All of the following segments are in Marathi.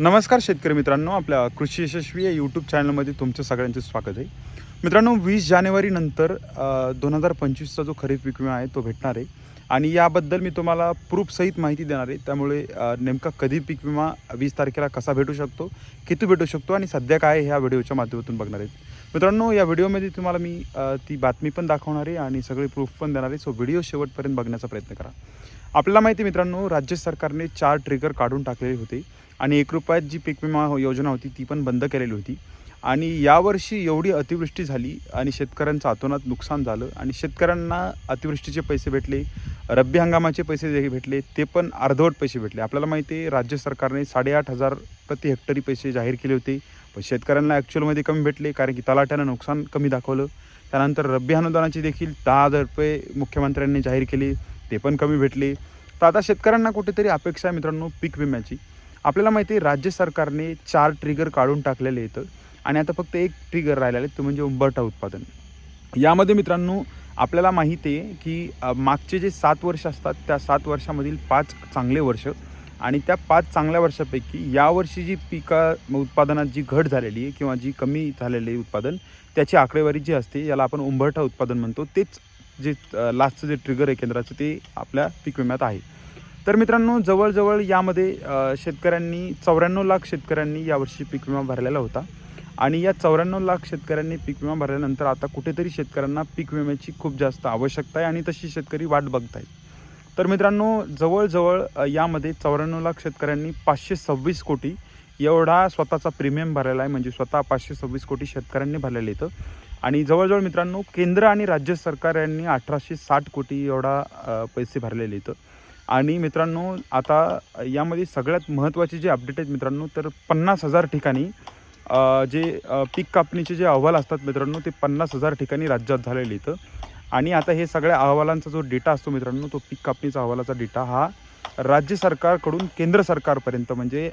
नमस्कार शेतकरी मित्रांनो आपल्या कृषी यशस्वी या यूट्यूब चॅनलमध्ये तुमचं सगळ्यांचं स्वागत आहे. मित्रांनो वीस जानेवारीनंतर दोन हजार पंचवीसचा जो खरीप पीक विमा आहे तो भेटणार आहे. आणि याबद्दल मी तुम्हाला प्रूफसहित माहिती देणार आहे. त्यामुळे नेमका कधी पीक विमा वीस तारखेला कसा भेटू शकतो किती भेटू शकतो आणि सध्या काय आहे ह्या व्हिडिओच्या माध्यमातून बघणार आहेत. मित्रांनो या व्हिडिओमध्ये तुम्हाला मी ती बातमी पण दाखवणार आहे आणि सगळे प्रूफ पण देणार आहे. सो व्हिडिओ शेवटपर्यंत बघण्याचा प्रयत्न करा. आपल्याला माहिती आहे मित्रांनो राज्य सरकारने चार ट्रिगर काढून टाकलेले होते. आणि एक रुपयात जी पीक विमा हो- योजना होती ती पण बंद केलेली होती. आणि यावर्षी एवढी अतिवृष्टी झाली आणि शेतकऱ्यांचं अतोनात नुकसान झालं. आणि शेतकऱ्यांना अतिवृष्टीचे पैसे भेटले रब्बी हंगामाचे पैसे जे भेटले ते पण अर्धवट पैसे भेटले. आपल्याला माहिती आहे राज्य सरकारने साडेआठ हजार प्रति हेक्टरी पैसे जाहीर केले होते. पण शेतकऱ्यांना ॲक्च्युअलमध्ये कमी भेटले कारण की तलाट्यानं नुकसान कमी दाखवलं. त्यानंतर रब्बी अनुदानाची देखील दहा हजार रुपये मुख्यमंत्र्यांनी जाहीर केले ते पण कमी भेटले. तर आता शेतकऱ्यांना कुठेतरी अपेक्षा आहे मित्रांनो पीक विम्याची. आपल्याला माहिती आहे राज्य सरकारने चार ट्रिगर काढून टाकलेले आहेत. आणि आता फक्त एक ट्रिगर राहिलेलं आहे तो म्हणजे उंबरठा उत्पादन. यामध्ये मित्रांनो आपल्याला माहिती आहे की मागचे जे सात वर्ष असतात त्या सात वर्षामधील पाच चांगले वर्ष आणि त्या पाच चांगल्या वर्षापैकी यावर्षी जी पिका उत्पादनात जी घट झालेली आहे किंवा जी कमी झालेली आहे उत्पादन त्याची आकडेवारी जी असते याला आपण उंबरठा उत्पादन म्हणतो. तेच जे लास्टचं जे ट्रिगर आहे केंद्राचं ते आपल्या पीक विम्यात आहे. तर मित्रांनो जवळजवळ यामध्ये शेतकऱ्यांनी चौऱ्याण्णव लाख शेतकऱ्यांनी यावर्षी पीक विमा भरलेला होता. आणि या चौऱ्याण्णव लाख शेतकऱ्यांनी पीक विमा भरल्यानंतर आता कुठेतरी शेतकऱ्यांना पीक विम्याची खूप जास्त आवश्यकता आहे आणि तशी शेतकरी वाट बघत आहेत तर मित्रांनो जवळजवळ यामध्ये चौऱ्याण्णव लाख शेतकऱ्यांनी पाचशे सव्वीस कोटी एवढा स्वतःचा प्रीमियम भरलेला आहे. म्हणजे स्वतः पाचशे सव्वीस कोटी शेतकऱ्यांनी भरलेलं येतं आणि जवळजवळ मित्रांनो केंद्र आणि राज्य सरकार यांनी अठराशे साठ कोटी एवढा पैसे भरलेले येतं आणि मित्रांनो आता यामध्ये सगळ्यात महत्त्वाचे जे अपडेट आहेत मित्रांनो तर पन्नास हजार ठिकाणी जे पीक कापणीचे जे अहवाल असतात मित्रांनो ते पन्नास हजार ठिकाणी राज्यात झालेले इथं. आणि आता हे सगळ्या अहवालांचा जो डेटा असतो मित्रांनो तो पीक कापणीचा अहवालाचा डेटा हा राज्य सरकारकडून केंद्र सरकारपर्यंत म्हणजे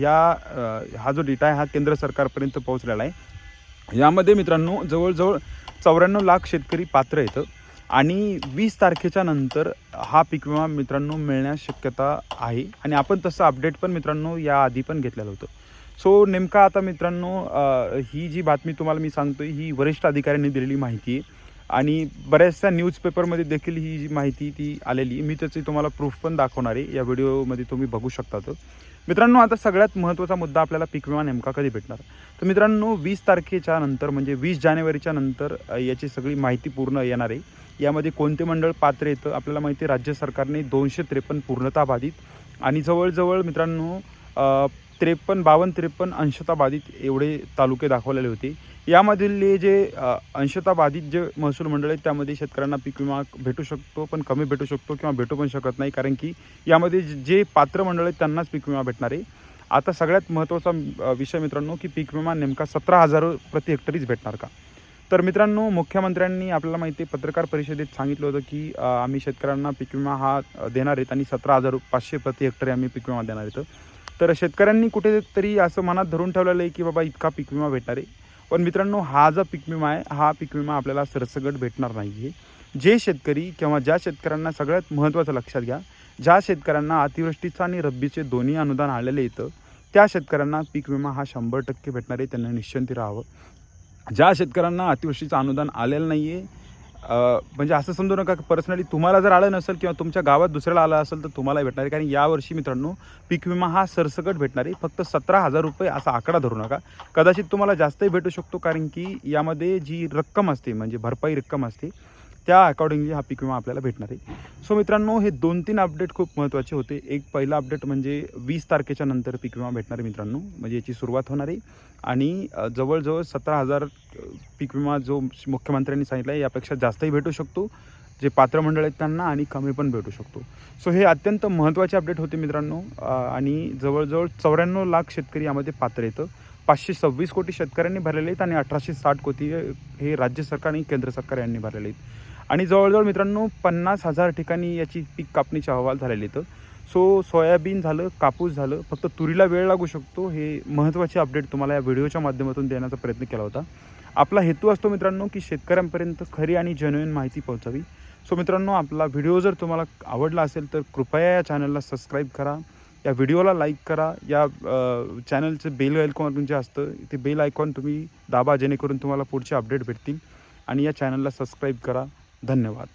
या हा जो डेटा आहे हा केंद्र सरकारपर्यंत पोहोचलेला आहे. यामध्ये मित्रांनो जवळजवळ चौऱ्याण्णव लाख शेतकरी पात्र येतं आणि वीस तारखेच्या नंतर हा पीक विमा मित्रांनो मिळण्यास शक्यता आहे आणि आपण तसं अपडेट पण मित्रांनो या आधी पण घेतलेलं होतं. सो नेमका आता मित्रांनो ही जी बातमी तुम्हाला मी सांगतोय ही वरिष्ठ अधिकाऱ्यांनी दिलेली माहिती आहे. आणि बऱ्याचशा न्यूजपेपरमध्ये देखील ही जी माहिती ती आलेली मी त्याची तुम्हाला प्रूफ पण दाखवणार आहे. या व्हिडिओमध्ये तुम्ही बघू शकता तर मित्रांनो आता सगळ्यात महत्त्वाचा मुद्दा आपल्याला पीक विमा नेमका कधी भेटणार? तर मित्रांनो वीस तारखेच्या नंतर म्हणजे वीस जानेवारीच्या नंतर याची सगळी माहिती पूर्ण येणार आहे. यामध्ये कोणते मंडळ पात्र येतं आपल्याला माहिती आहे राज्य सरकारने दोनशे त्रेपन्न पूर्णता बाधित. आणि जवळजवळ मित्रांनो त्रेपन्न बावन्न त्रेपन्न अंशता बाधित एवढे तालुके दाखवलेले होते. यामधले जे अंशताबाधित अंशता बाधित जे महसूल मंडळ आहेत त्यामध्ये शेतकऱ्यांना पीक विमा भेटू शकतो पण कमी भेटू शकतो किंवा भेटू पण शकत नाही कारण की यामध्ये जे- पात्र मंडळ आहेत त्यांनाच पीक विमा भेटणार आहे. आता सगळ्यात महत्त्वाचा विषय मित्रांनो की पीक विमा नेमका सतरा हजार प्रति हेक्टरीच भेटणार का? तर मित्रांनो मुख्यमंत्र्यांनी आपल्याला माहिती आहे पत्रकार परिषदेत सांगितलं होतं की आम्ही शेतकऱ्यांना पीक विमा हा देणार आहेत आणि सतरा हजार पाचशे प्रति हेक्टरी आम्ही पीक विमा देणार आहेत. तर शेतकऱ्यांनी कुठेतरी असं मनात धरून ठेवलेलं आहे की बाबा इतका पीक विमा भेटणार आहे. पण मित्रांनो हा जो पीक विमा आहे हा पीक विमा आपल्याला सरसगट भेटणार नाही आहे जे शेतकरी किंवा ज्या शेतकऱ्यांना सगळ्यात महत्त्वाचं लक्षात घ्या ज्या शेतकऱ्यांना अतिवृष्टीचं आणि रब्बीचे दोन्ही अनुदान आलेले येतं त्या शेतकऱ्यांना पीक विमा हा शंभर टक्के भेटणार आहे. त्यांना निश्चिंती राहावं. ज्या शेतकऱ्यांना अतिवृष्टीचं अनुदान आलेलं नाही आहे म्हणजे असं समजू नका पर्सनली तुम्हाला जर आलं नसेल किंवा तुमच्या गावात दुसऱ्याला आलं असेल तर तुम्हाला भेटणार आहे. कारण यावर्षी मित्रांनो पीक विमा हा सरसकट भेटणार आहे. फक्त सतरा हजार रुपये असा आकडा धरू नका. कदाचित तुम्हाला जास्तही भेटू शकतो कारण की यामध्ये जी रक्कम असते म्हणजे भरपाई रक्कम असते त्या अकॉर्डिंगली हा पीक विमा आपल्याला भेटणार आहे. सो मित्रांनो हे दोन तीन अपडेट खूप महत्त्वाचे होते. एक पहिला अपडेट म्हणजे वीस तारखेच्या नंतर पीक विमा भेटणार आहे मित्रांनो. म्हणजे याची सुरुवात होणार आहे. आणि जवळजवळ सतरा हजार पीक विमा जो मुख्यमंत्र्यांनी सांगितला आहे यापेक्षा जास्तही भेटू शकतो. जे पात्र मंडळ आहेत त्यांना आणि कमी पण भेटू शकतो. सो हे अत्यंत महत्त्वाचे अपडेट होते मित्रांनो. आणि जवळजवळ चौऱ्याण्णव लाख शेतकरी यामध्ये पात्र येतं पाचशे सव्वीस कोटी शेतकऱ्यांनी भरलेले आहेत आणि अठराशे साठ कोटी हे राज्य सरकार आणि केंद्र सरकार यांनी भरलेले आहेत. आणि जवळजवळ मित्रांनो पन्नास हजार ठिकाणी याची पीक कापणीचे अहवाल झालेले आहेत. सो सोयाबीन झालं कापूस झालं फक्त तुरीला वेळ लागू शकतो हे महत्त्वाचे अपडेट तुम्हाला या व्हिडिओच्या माध्यमातून देण्याचा प्रयत्न केला होता. आपला हेतू असतो मित्रांनो की शेतकऱ्यांपर्यंत खरी आणि जेन्युइन माहिती पोहोचावी. सो मित्रांनो आपला व्हिडिओ जर तुम्हाला आवडला असेल तर कृपया या चॅनलला सबस्क्राईब करा. या व्हिडिओला लाईक करा. या चॅनलचं बेल आयकॉन जे असतं ते बेल आयकॉन तुम्ही दाबा जेणेकरून तुम्हाला पुढचे अपडेट भेटतील. आणि या चॅनलला सबस्क्राईब करा. धन्यवाद.